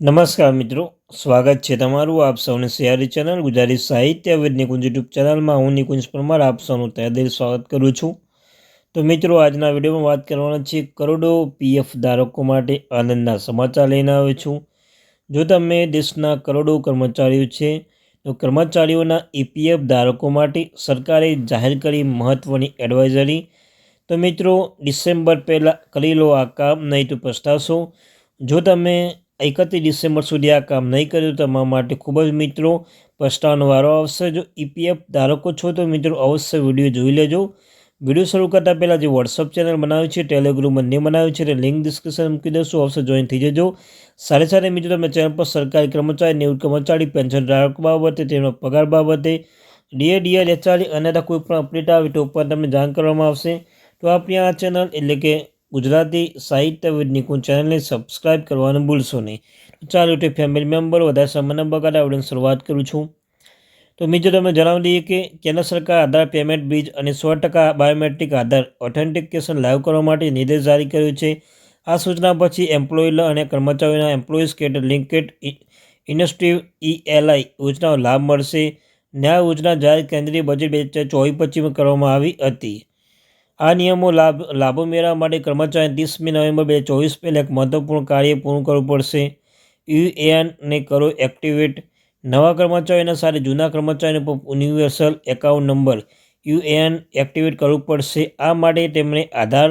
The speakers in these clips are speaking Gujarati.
નમસ્કાર મિત્રો, સ્વાગત છે તમારું આપ સૌને સિયારી ચેનલ, ગુજરાતી સાહિત્ય વિદ નિકુંજ યુટ્યુબ ચેનલમાં. હું નિકુંજ પરમાર, આપ સૌનું તહેદિલ સ્વાગત કરું છું. તો મિત્રો, આજના વિડીયોમાં વાત કરવાના છે કરોડો પીએફ ધારકો માટે આનંદના સમાચાર લઈને આવ્યો છું. જો તમે દેશના કરોડો કર્મચારીઓ છે, તો કર્મચારીઓના ઈપીએફ ધારકો માટે સરકારે જાહેર કરી મહત્ત્વની એડવાઇઝરી તો મિત્રો, ડિસેમ્બર પહેલાં કરી લો આ કામ, નહીં તો પસ્તાશો. જો તમે એકત્રીસ ડિસેમ્બર સુધી આ કામ નહીં કર્યું તો તમારા માટે ખૂબ જ મિત્રો પસ્તાવાનો વારો આવશે. જો ઈપીએફ ધારકો છો તો મિત્રો અવશ્ય વીડિયો જોઈ લેજો. વીડિયો શરૂ કરતાં પહેલાં જે વોટ્સઅપ ચેનલ બનાવ્યું છે ટેલિગ્રુપ બંને બનાવ્યું છે તે લિંક ડિસ્ક્રિપ્શન મૂકી દઉં અવશ્ય જોઈન થઈ જજો. સાથે સાથે મિત્રો, તમે ચેનલ પર સરકારી કર્મચારી નિવૃત્ત કર્મચારી પેન્શન ધારક બાબતે, તેમનો પગાર બાબતે ડીએ ડીએલ એચઆરડી અને કોઈ પણ અપડેટ આવે તો ઉપર તમને જાણ કરવામાં આવશે. તો આપણી આ ચેનલ એટલે કે ગુજરાતી સાહિત્ય નિકુંજ ચેનલને સબસ્ક્રાઇબ કરવાનું ભૂલશો નહીં. ચાલો તે ફેમિલી મેમ્બર વધારે સમયના બગાડ આવડીને શરૂઆત કરું છું. તો મિત્રો તમે જણાવી દઈએ કે કેન્દ્ર સરકાર આધાર પેમેન્ટ બીજ અને સો ટકા બાયોમેટ્રિક આધાર ઓથેન્ટિકેશન લાગુ કરવા માટે નિર્દેશ જારી કર્યો છે. આ સૂચના પછી એમ્પ્લોય અને કર્મચારીઓના એમ્પ્લોઈઝ કેટ લિંકેડ ઇન્ડસ્ટ્રી ઈએલઆઈ યોજનાનો લાભ મળશે. ન્યાય યોજના જાહેર કેન્દ્રીય બજેટ બે હજાર ચોવીસ પચીસમાં કરવામાં આવી હતી. આ નિયમો લાભ, લાભો મેળવવા માટે કર્મચારી ત્રીસમી નવેમ્બર બે ચોવીસ પહેલાં એક મહત્વપૂર્ણ કાર્ય પૂર્ણ કરવું પડશે. યુએએનને કરો એક્ટિવેટ. નવા કર્મચારીઓના સાથે જૂના કર્મચારીને universal account number UAN activate કરવું પડશે. આ માટે તેમણે આધાર,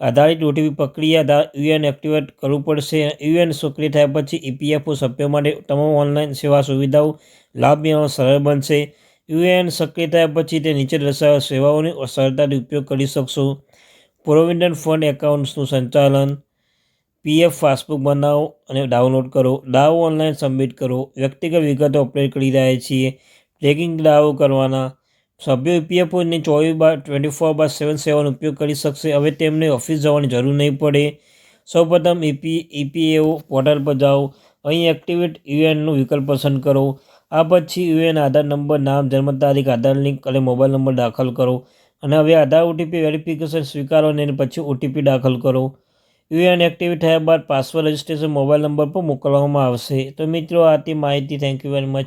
આધારિત ઓટીપી પ્રક્રિયા યુએન એક્ટિવેટ કરવું પડશે. યુએન સક્રિય થયા પછી ઈપીએફઓ સભ્યો માટે તમામ ઓનલાઈન સેવા સુવિધાઓ લાભ મેળવવા સરળ બનશે. યુએએન સક્રિય થયા પછી તે નીચે દર્શાવેલ સેવાઓનો સરળતાથી ઉપયોગ કરી શકશો. પ્રોવિડન્ટ ફંડ એકાઉન્ટ્સનું સંચાલન, પીએફ પાસબુક બનાવો અને ડાઉનલોડ કરો. દાવો ઓનલાઈન સબમિટ કરો. વ્યક્તિગત વિગતો અપડેટ કરી રહ્યા છીએ. ટ્રેકિંગ દાવો કરવાના. સભ્યો ઈપીએફઓની ચોવીસ બાર ટ્વેન્ટી ફોર બાર સેવન સેવન ઉપયોગ કરી શકશે. હવે તેમને ઓફિસ જવાની જરૂર નહીં પડે. સૌપ્રથમ ઈપી, ઈપીએઓ પોર્ટલ પર જાઓ. અહીં એક્ટિવેટ યુએનનું વિકલ્પ પસંદ કરો. આ પછી યુએન આધાર નંબર, નામ, જન્મ તારીખ, આધાર લિંક અને મોબાઈલ નંબર દાખલ કરો. અને હવે આધાર ઓટીપી વેરિફિકેશન સ્વીકારો અને પછી ઓટીપી દાખલ કરો. યુએન એક્ટિવેટ થયા બાદ પાસવર્ડ રજિસ્ટ્રેશન મોબાઈલ નંબર પર મોકલવામાં આવશે. તો મિત્રો આ માહિતી. Thank you very much